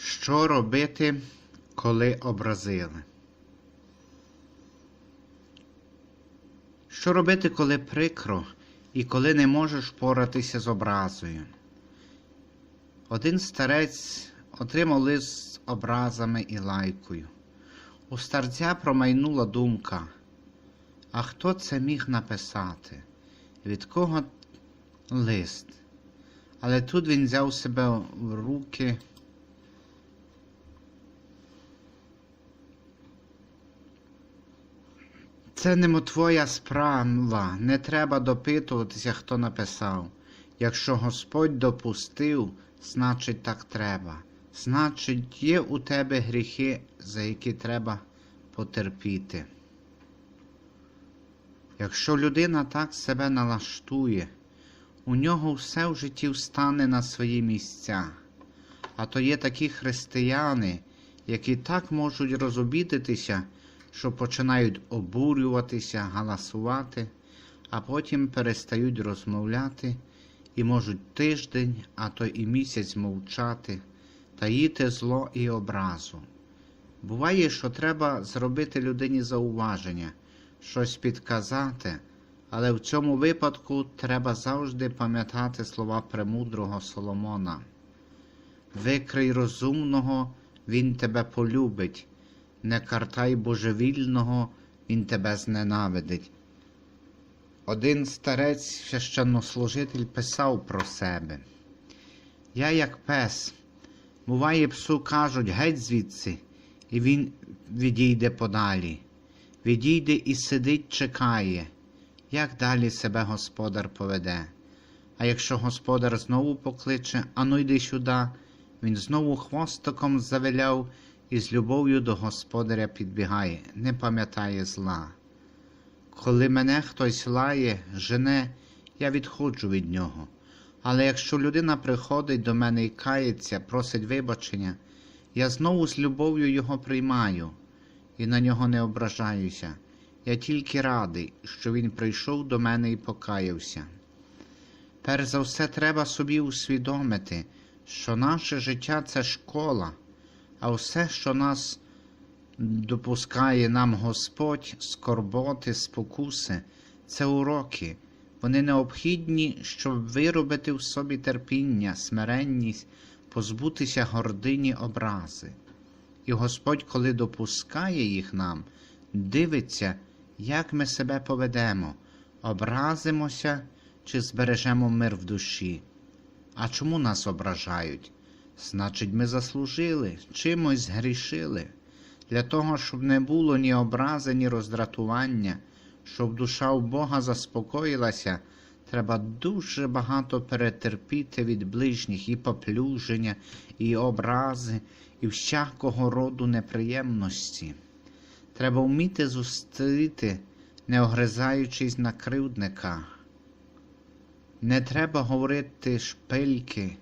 Що робити, коли образили? Що робити, коли прикро і коли не можеш поратися з образою? Один старець отримав лист з образами і лайкою. У старця промайнула думка. А хто це міг написати? Від кого лист? Але тут він взяв себе в руки. Це не твоя справа, не треба допитуватися, хто написав. Якщо Господь допустив, значить так треба. Значить, є у тебе гріхи, за які треба потерпіти. Якщо людина так себе налаштує, у нього все в житті встане на свої місця. А то є такі християни, які так можуть розобідитися, що починають обурюватися, галасувати, а потім перестають розмовляти і можуть тиждень, а то і місяць мовчати, таїти зло і образу. Буває, що треба зробити людині зауваження, щось підказати, але в цьому випадку треба завжди пам'ятати слова премудрого Соломона. Викрий розумного, він тебе полюбить, не картай божевільного, він тебе зненавидить. Один старець священнослужитель писав про себе. Я, як пес, буває, псу кажуть геть звідси, і він відійде подалі. Відійде і сидить, чекає, як далі себе господар поведе. А якщо господар знову покличе, ану йди сюди, він знову хвостиком завиляв і з любов'ю до господаря підбігає, не пам'ятає зла. Коли мене хтось лає, жене, я відходжу від нього. Але якщо людина приходить до мене і кається, просить вибачення, я знову з любов'ю його приймаю і на нього не ображаюся. Я тільки радий, що він прийшов до мене і покаявся. Перш за все, треба собі усвідомити, що наше життя це школа, а все, що нас допускає нам Господь, скорботи, спокуси, це уроки. Вони необхідні, щоб виробити в собі терпіння, смиренність, позбутися гордині образи. І Господь, коли допускає їх нам, дивиться, як ми себе поведемо, образимося чи збережемо мир в душі. А чому нас ображають? Значить, ми заслужили, чимось згрішили. Для того, щоб не було ні образи, ні роздратування, щоб душа у Бога заспокоїлася, треба дуже багато перетерпіти від ближніх і поплюження, і образи, і всякого роду неприємності. Треба вміти зустріти, не огризаючись на кривдника. Не треба говорити шпильки,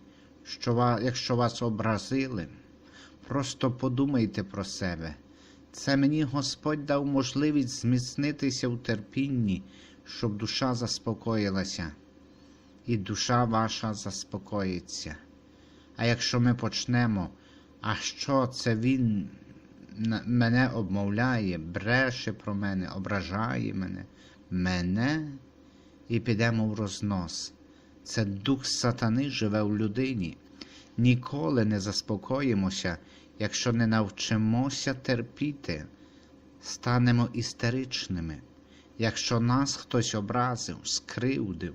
що якщо вас образили. Просто подумайте про себе. Це мені Господь дав можливість зміцнитися в терпінні, щоб душа заспокоїлася, і душа ваша заспокоїться. А якщо ми почнемо, а що це він мене обмовляє, бреше про мене, ображає мене, мене і підемо в рознос. Це дух сатани живе в людині. Ніколи не заспокоїмося, якщо не навчимося терпіти, станемо істеричними. Якщо нас хтось образив, скривдив,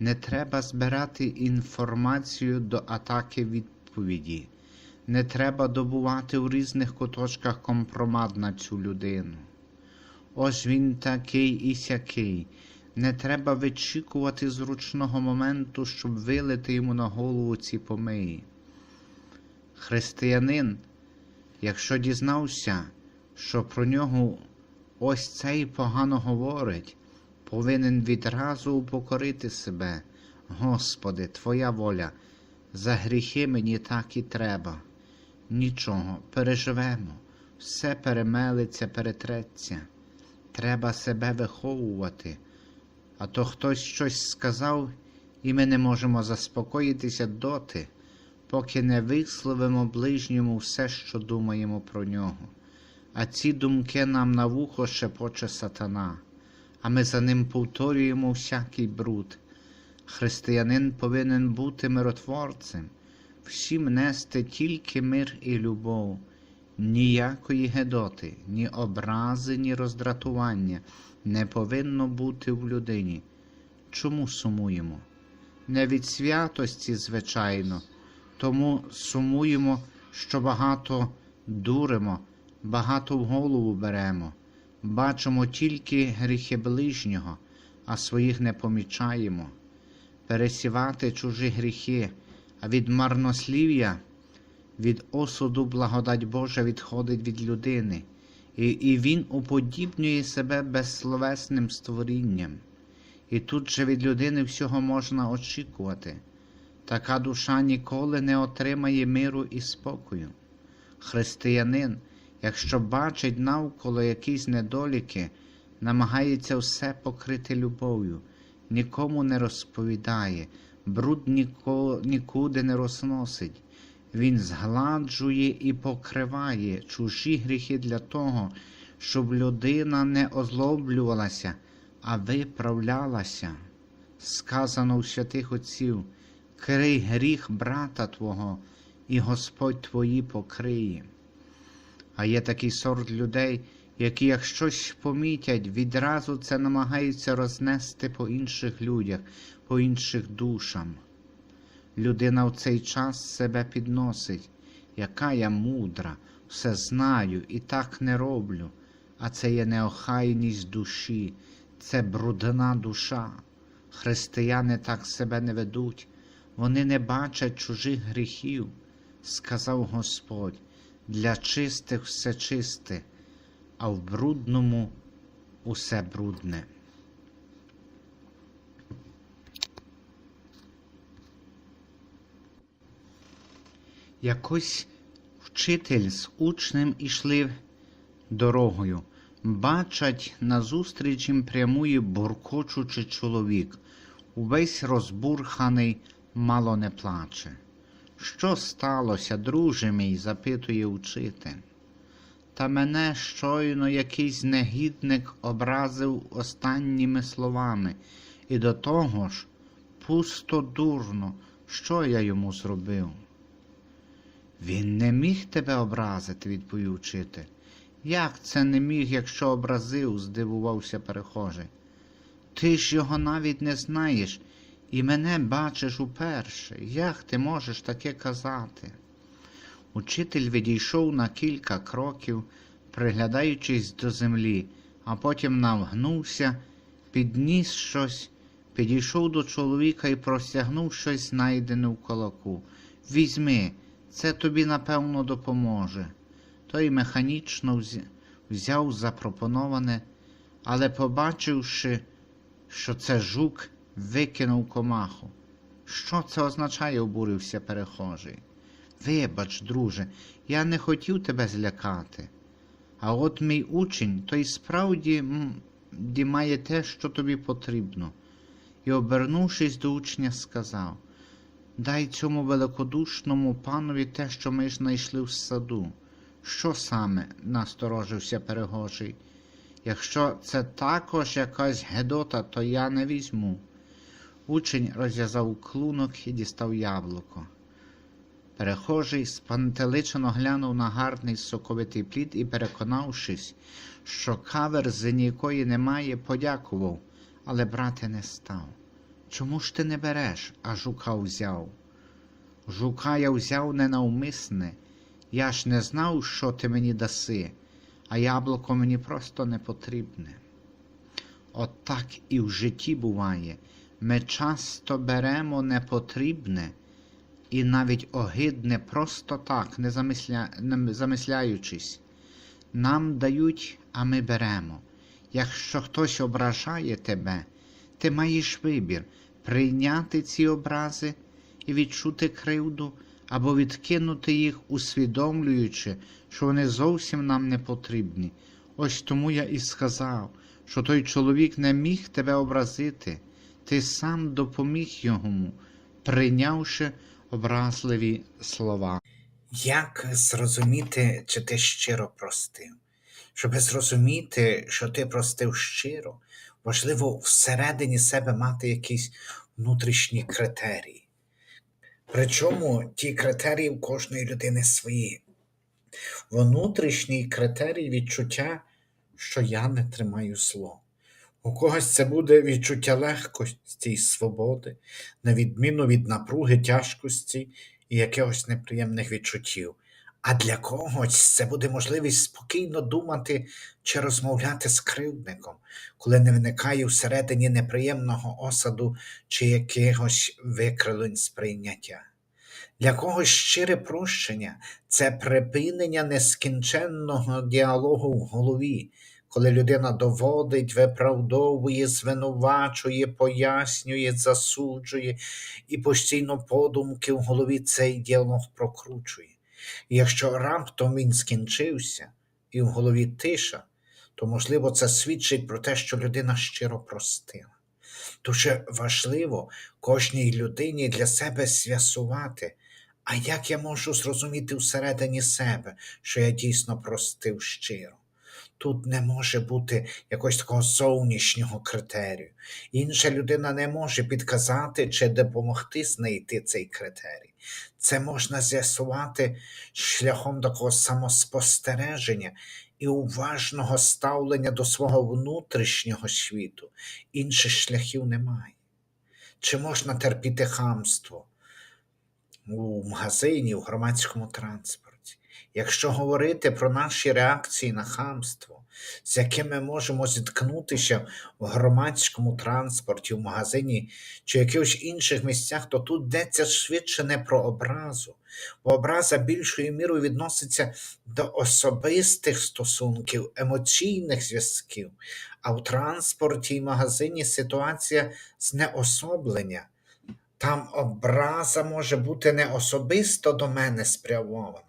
не треба збирати інформацію до атаки відповіді, не треба добувати в різних куточках компромат на цю людину. Ось він такий і сякий. Не треба вичікувати зручного моменту, щоб вилити йому на голову ці помиї. Християнин, якщо дізнався, що про нього ось цей погано говорить, повинен відразу упокорити себе. Господи, Твоя воля, за гріхи мені так і треба. Нічого, переживемо, все перемелиться, перетреться. Треба себе виховувати. А то хтось щось сказав, і ми не можемо заспокоїтися доти, поки не висловимо ближньому все, що думаємо про нього. А ці думки нам на вухо шепоче сатана, а ми за ним повторюємо всякий бруд. Християнин повинен бути миротворцем, всім нести тільки мир і любов, ніякої гедоти, ні образи, ні роздратування не повинно бути в людині. Чому сумуємо? Не від святості, звичайно, тому сумуємо, що багато дуримо, багато в голову беремо, бачимо тільки гріхи ближнього, а своїх не помічаємо. Пересівати чужі гріхи, а від марнослів'я, від осуду благодать Божа відходить від людини, і, і він уподібнює себе безсловесним створінням. І тут же від людини всього можна очікувати. Така душа ніколи не отримає миру і спокою. Християнин, якщо бачить навколо якісь недоліки, намагається все покрити любов'ю, нікому не розповідає, бруд нікуди не розносить. Він згладжує і покриває чужі гріхи для того, щоб людина не озлоблювалася, а виправлялася. Сказано у святих отців, крий гріх брата Твого, і Господь твої покриє. А є такий сорт людей, які, як щось помітять, відразу це намагаються рознести по інших людях, по інших душам. Людина в цей час себе підносить, яка я мудра, все знаю і так не роблю, а це є неохайність душі, це брудна душа. Християни так себе не ведуть, вони не бачать чужих гріхів, сказав Господь, для чистих все чисте, а в брудному усе брудне. Якось вчитель з учнем ішли дорогою. Бачать, назустріч їм прямує буркочучий чоловік, увесь розбурханий, мало не плаче. Що сталося, друже мій? запитує учитель. Та мене щойно якийсь негідник образив останніми словами, і до того ж пусто дурно, що я йому зробив. Він не міг тебе образити, відповів учитель. Як це не міг, якщо образив? здивувався перехожий. Ти ж його навіть не знаєш і мене бачиш уперше. Як ти можеш таке казати? Учитель відійшов на кілька кроків, приглядаючись до землі, а потім навгнувся, підніс щось, підійшов до чоловіка і простягнув щось знайдене в кулаку. Візьми, це тобі, напевно, допоможе. Той механічно взяв запропоноване, але, побачивши, що це жук, викинув комаху. Що це означає, обурився перехожий. Вибач, друже, я не хотів тебе злякати. А от мій учень, той справді має те, що тобі потрібно. І, обернувшись до учня, сказав Дай цьому великодушному панові те, що ми знайшли в саду. Що саме? насторожився перегожий. Якщо це також якась гедота, то я не візьму. Учень розв'язав клунок і дістав яблуко. Перехожий спантеличено глянув на гарний соковитий плід і, переконавшись, що каверзи ніякої немає, подякував, але брати не став. Чому ж ти не береш, а жука взяв? Жука я взяв ненавмисне, я ж не знав, що ти мені даси, а яблуко мені просто не потрібне. От так і в житті буває. Ми часто беремо непотрібне і навіть огидне просто так, не, замисля... не замисляючись. Нам дають, а ми беремо. Якщо хтось ображає тебе, ти маєш вибір прийняти ці образи і відчути кривду, або відкинути їх, усвідомлюючи, що вони зовсім нам не потрібні. Ось тому я і сказав, що той чоловік не міг тебе образити, ти сам допоміг йому, прийнявши образливі слова. Як зрозуміти, чи ти щиро простив? Щоб зрозуміти, що ти простив щиро, важливо всередині себе мати якісь внутрішні критерії. Причому ті критерії в кожної людини свої. Внутрішній критерій відчуття, що я не тримаю зло. У когось це буде відчуття легкості і свободи, на відміну від напруги, тяжкості і якихось неприємних відчуттів. А для когось це буде можливість спокійно думати чи розмовляти з кривдником, коли не виникає всередині неприємного осаду чи якихось викривлень сприйняття. Для когось щире прощення це припинення нескінченного діалогу в голові, коли людина доводить, виправдовує, звинувачує, пояснює, засуджує і постійно подумки в голові цей діалог прокручує. І якщо раптом він скінчився і в голові тиша, то можливо це свідчить про те, що людина щиро простила. Дуже важливо кожній людині для себе з'ясувати, а як я можу зрозуміти всередині себе, що я дійсно простив щиро. Тут не може бути якогось такого зовнішнього критерію. Інша людина не може підказати чи допомогти знайти цей критерій. Це можна з'ясувати шляхом такого самоспостереження і уважного ставлення до свого внутрішнього світу. Інших шляхів немає. Чи можна терпіти хамство у магазині, у громадському транспорті? Якщо говорити про наші реакції на хамство, з якими ми можемо зіткнутися в громадському транспорті, в магазині чи якихось інших місцях, то тут йдеться швидше не про образу, бо образа більшою мірою відноситься до особистих стосунків, емоційних зв'язків, а в транспорті і магазині ситуація знеособлення. Там образа може бути не особисто до мене спрямована,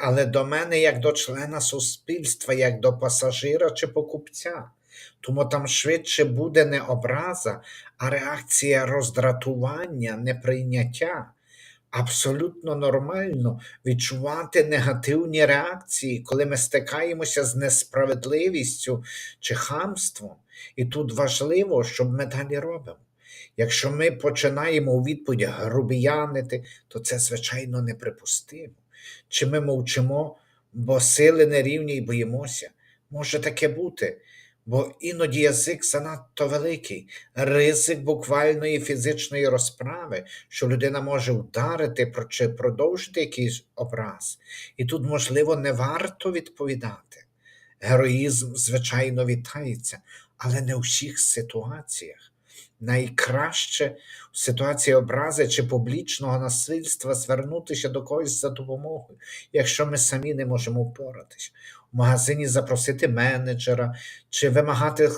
але до мене як до члена суспільства, як до пасажира чи покупця. Тому там швидше буде не образа, а реакція роздратування, неприйняття. Абсолютно нормально відчувати негативні реакції, коли ми стикаємося з несправедливістю чи хамством. І тут важливо, щоб ми далі робимо. Якщо ми починаємо у відповідь грубіянити, то це, звичайно, неприпустимо. Чи ми мовчимо, бо сили нерівні і боїмося? Може таке бути, бо іноді язик занадто великий, ризик буквальної фізичної розправи, що людина може вдарити чи продовжити якийсь образ. І тут, можливо, не варто відповідати. Героїзм, звичайно, вітається, але не у всіх ситуаціях. Найкраще в ситуації образи чи публічного насильства звернутися до когось за допомогою, якщо ми самі не можемо впоратись. В магазині запросити менеджера чи вимагати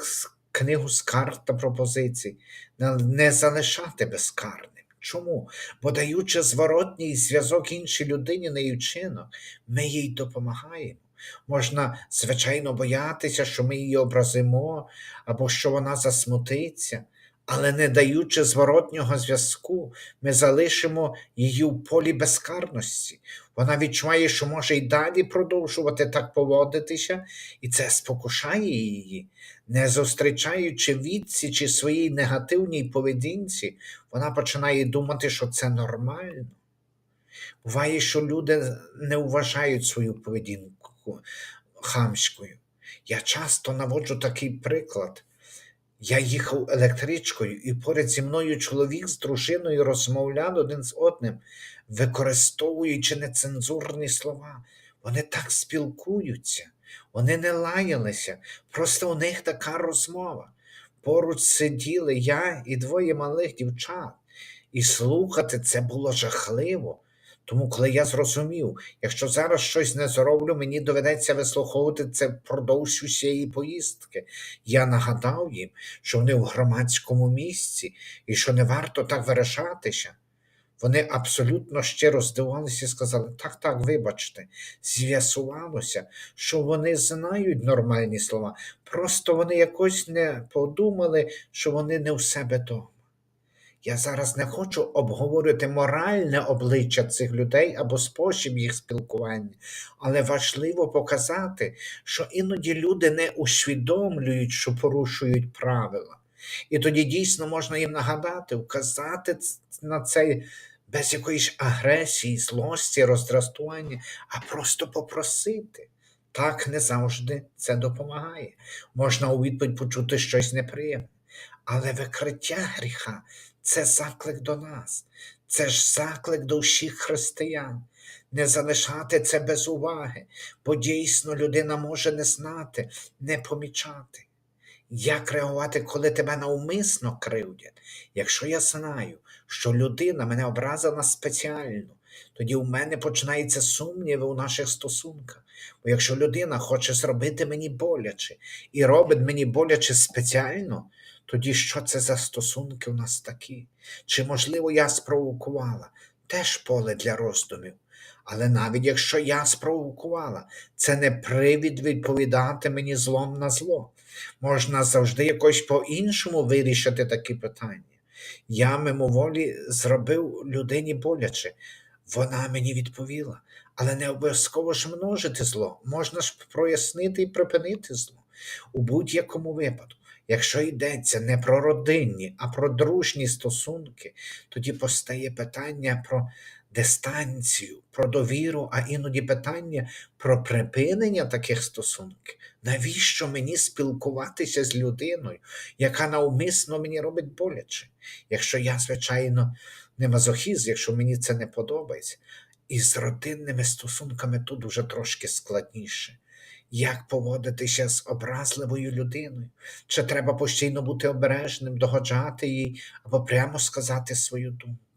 книгу скарг та пропозицій, Не- не залишати безкарним. Чому? Бо даючи зворотній зв'язок іншій людині її вчинок, ми їй допомагаємо. Можна, звичайно, боятися, що ми її образимо або що вона засмутиться, але не даючи зворотнього зв'язку, ми залишимо її в полі безкарності. Вона відчуває, що може й далі продовжувати так поводитися, і це спокушає її. Не зустрічаючи відсічі своїй негативній поведінці, вона починає думати, що це нормально. Буває, що люди не вважають свою поведінку хамською. Я часто наводжу такий приклад. Я їхав електричкою, і поряд зі мною чоловік з дружиною розмовляли один з одним, використовуючи нецензурні слова. Вони так спілкуються, вони не лаялися, просто у них така розмова. Поруч сиділи я і двоє малих дівчат, і слухати це було жахливо. Тому, коли я зрозумів, якщо зараз щось не зроблю, мені доведеться вислуховувати це впродовж усієї поїздки. Я нагадав їм, що вони в громадському місці і що не варто так вирішатися. Вони абсолютно щиро здивувалися і сказали: так, так, вибачте, з'ясувалося, що вони знають нормальні слова, просто вони якось не подумали, що вони не у себе вдома. Я зараз не хочу обговорювати моральне обличчя цих людей або спосіб їх спілкування, але важливо показати, що іноді люди не усвідомлюють, що порушують правила. І тоді дійсно можна їм нагадати, вказати на це без якоїсь агресії, злості, роздратування, а просто попросити. Так не завжди це допомагає. Можна у відповідь почути щось неприємне. Але викриття гріха це заклик до нас, це ж заклик до всіх християн. Не залишати це без уваги, бо дійсно людина може не знати, не помічати. Як реагувати, коли тебе навмисно кривдять? Якщо я знаю, що людина мене образила спеціально, тоді у мене починаються сумніви у наших стосунках. Бо якщо людина хоче зробити мені боляче і робить мені боляче спеціально, тоді що це за стосунки у нас такі? Чи, можливо, я спровокувала? Теж поле для роздумів. Але навіть якщо я спровокувала, це не привід відповідати мені злом на зло. Можна завжди якось по-іншому вирішити такі питання. Я мимоволі зробив людині боляче. Вона мені відповіла, але не обов'язково ж множити зло, можна ж прояснити і припинити зло. У будь-якому випадку, якщо йдеться не про родинні, а про дружні стосунки, тоді постає питання про дистанцію, про довіру, а іноді питання про припинення таких стосунків. Навіщо мені спілкуватися з людиною, яка навмисно мені робить боляче? Якщо я, звичайно, не мазохіз, якщо мені це не подобається. І з родинними стосунками тут уже трошки складніше. Як поводитися з образливою людиною? Чи треба постійно бути обережним, догоджати їй або прямо сказати свою думку?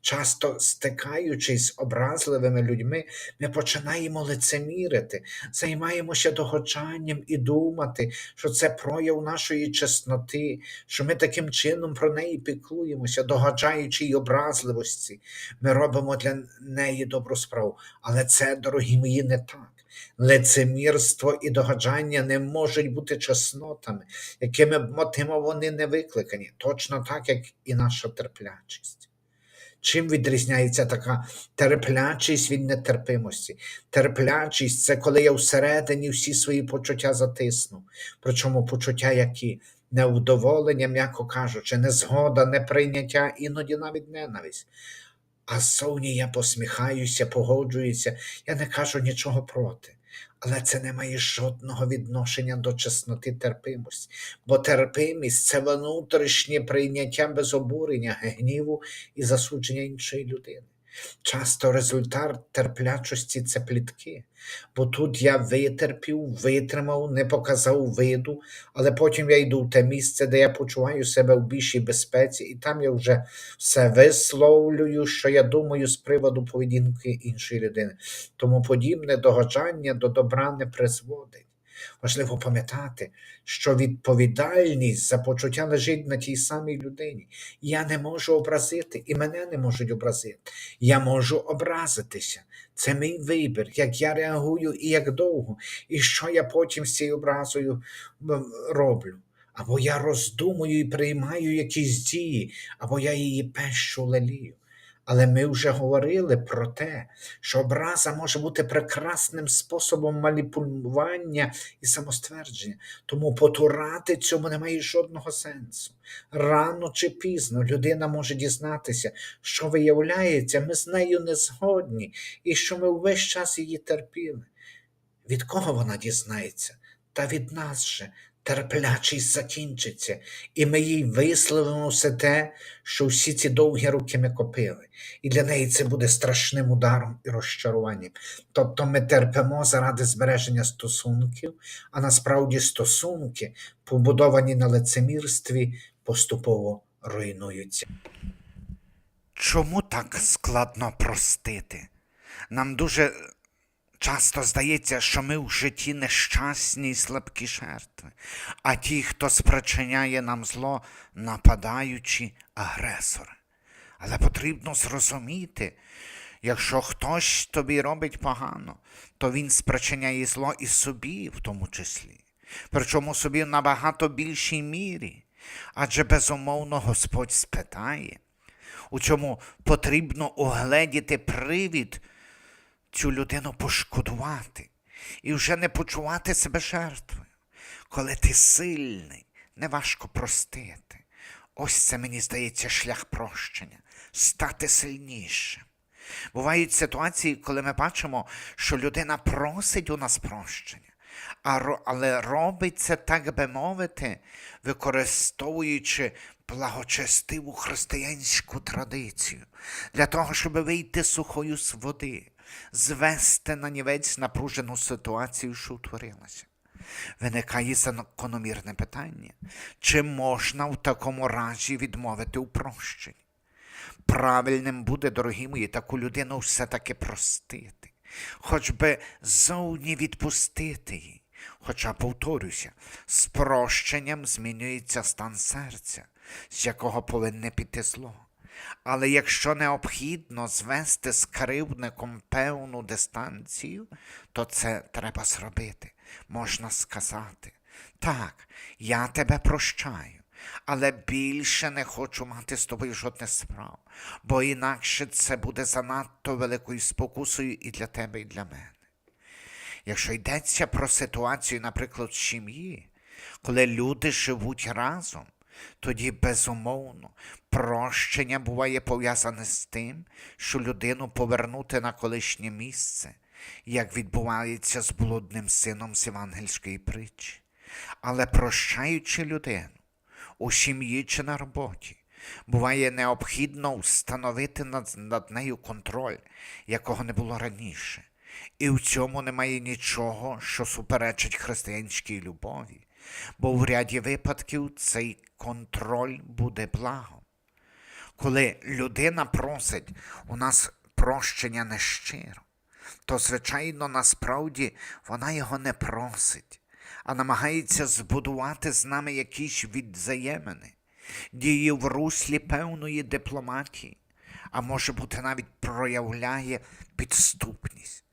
Часто стикаючись з образливими людьми, ми починаємо лицемірити, займаємося догоджанням і думати, що це прояв нашої чесноти, що ми таким чином про неї піклуємося, догоджаючи її образливості. Ми робимо для неї добру справу. Але це, дорогі мої, не так. Лицемірство і догоджання не можуть бути чеснотами, якими б мотивами вони не викликані, точно так, як і наша терплячість. Чим відрізняється така терплячість від нетерпимості? Терплячість це коли я всередині всі свої почуття затисну. Причому почуття, які невдоволення, м'яко кажучи, незгода, неприйняття, іноді навіть ненависть. А ззовні я посміхаюся, погоджуюся, я не кажу нічого проти. Але це не має жодного відношення до чесноти терпимості, бо терпимість це внутрішнє прийняття без обурення, гніву і засудження іншої людини. Часто результат терплячості це плітки, бо тут я витерпів, витримав, не показав виду, але потім я йду в те місце, де я почуваю себе в більшій безпеці, і там я вже все висловлюю, що я думаю з приводу поведінки іншої людини. Тому подібне догоджання до добра не призводить. Важливо пам'ятати, що відповідальність за почуття лежить на тій самій людині. Я не можу образити, і мене не можуть образити. Я можу образитися. Це мій вибір, як я реагую і як довго, і що я потім з цією образою роблю. Або я роздумую і приймаю якісь дії, або я її пещу лелію. Але ми вже говорили про те, що образа може бути прекрасним способом маніпулювання і самоствердження, тому потурати цьому немає жодного сенсу. Рано чи пізно людина може дізнатися, що виявляється, ми з нею не згодні, і що ми увесь час її терпіли. Від кого вона дізнається? Та від нас же терплячість закінчиться, і ми їй висловимо все те, що всі ці довгі роки ми копили. І для неї це буде страшним ударом і розчаруванням. Тобто ми терпимо заради збереження стосунків, а насправді стосунки, побудовані на лицемірстві, поступово руйнуються. Чому так складно простити? Нам дуже часто здається, що ми в житті нещасні і слабкі жертви, а ті, хто спричиняє нам зло, нападаючі агресори. Але потрібно зрозуміти, якщо хтось тобі робить погано, то він спричиняє зло і собі в тому числі, причому собі в набагато більшій мірі. Адже безумовно Господь спитає, У цьому потрібно угледіти привід цю людину пошкодувати і вже не почувати себе жертвою. Коли ти сильний, неважко простити. Ось це мені здається шлях прощення стати сильнішим. Бувають ситуації, коли ми бачимо, що людина просить у нас прощення, але робить це, так би мовити, використовуючи благочестиву християнську традицію для того, щоб вийти сухою з води, звести на нівець напружену ситуацію, що утворилася. Виникає закономірне питання, чи можна в такому разі відмовити у прощенні? Правильним буде, дорогі мої, таку людину все-таки простити, хоч би зовні відпустити її. Хоча, повторюся, з прощенням змінюється стан серця, з якого повинне піти зло. Але якщо необхідно звести з кривдником певну дистанцію, то це треба зробити. Можна сказати, так, я тебе прощаю, але більше не хочу мати з тобою жодних справ, бо інакше це буде занадто великою спокусою і для тебе, і для мене. Якщо йдеться про ситуацію, наприклад, в сім'ї, коли люди живуть разом, тоді безумовно прощення буває пов'язане з тим, що людину повернути на колишнє місце, як відбувається з блудним сином з євангельської притчі. Але прощаючи людину у сім'ї чи на роботі, буває необхідно встановити над, над нею контроль, якого не було раніше. І в цьому немає нічого, що суперечить християнській любові, бо в ряді випадків цей контроль буде благом. Коли людина просить у нас прощення нещиро, то, звичайно, насправді вона його не просить, а намагається збудувати з нами якісь відзаємини, діє в руслі певної дипломатії, а може бути навіть проявляє підступність.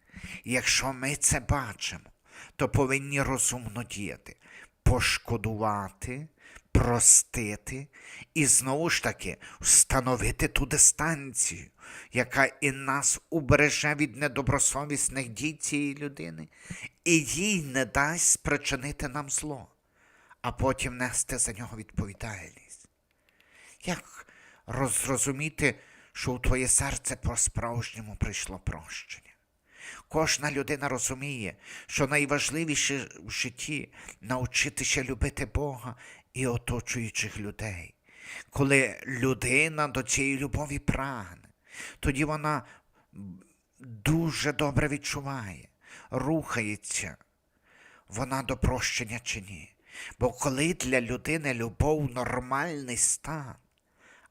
І якщо ми це бачимо, то повинні розумно діяти, пошкодувати, простити і знову ж таки встановити ту дистанцію, яка і нас убереже від недобросовісних дій цієї людини, і їй не дасть спричинити нам зло, а потім нести за нього відповідальність. Як розрозуміти, що у твоє серце по-справжньому прийшло прощення? Кожна людина розуміє, що найважливіше в житті навчитися любити Бога і оточуючих людей. Коли людина до цієї любові прагне, тоді вона дуже добре відчуває, рухається вона до прощення чи ні. Бо коли для людини любов нормальний стан,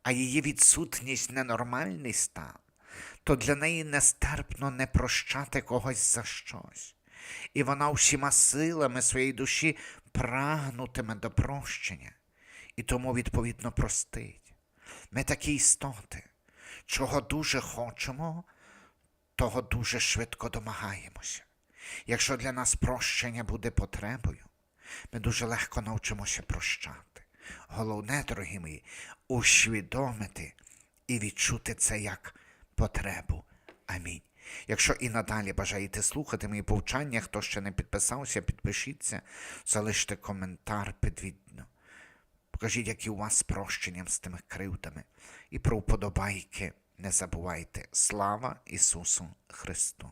а її відсутність ненормальний стан, то для неї нестерпно не прощати когось за щось. І вона всіма силами своєї душі прагнутиме до прощення, і тому, відповідно, простить. Ми такі істоти, чого дуже хочемо, того дуже швидко домагаємося. Якщо для нас прощення буде потребою, ми дуже легко навчимося прощати. Головне, дорогі мої, усвідомити і відчути це як потребу. Амінь. Якщо і надалі бажаєте слухати мої повчання, хто ще не підписався, підпишіться, залиште коментар під відео. Покажіть, які у вас з прощенням з тими кривдами. І про вподобайки не забувайте. Слава Ісусу Христу!